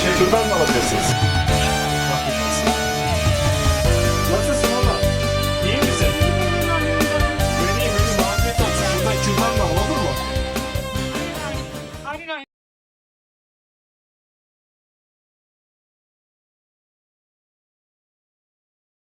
Şuradan mı alabilirsiniz?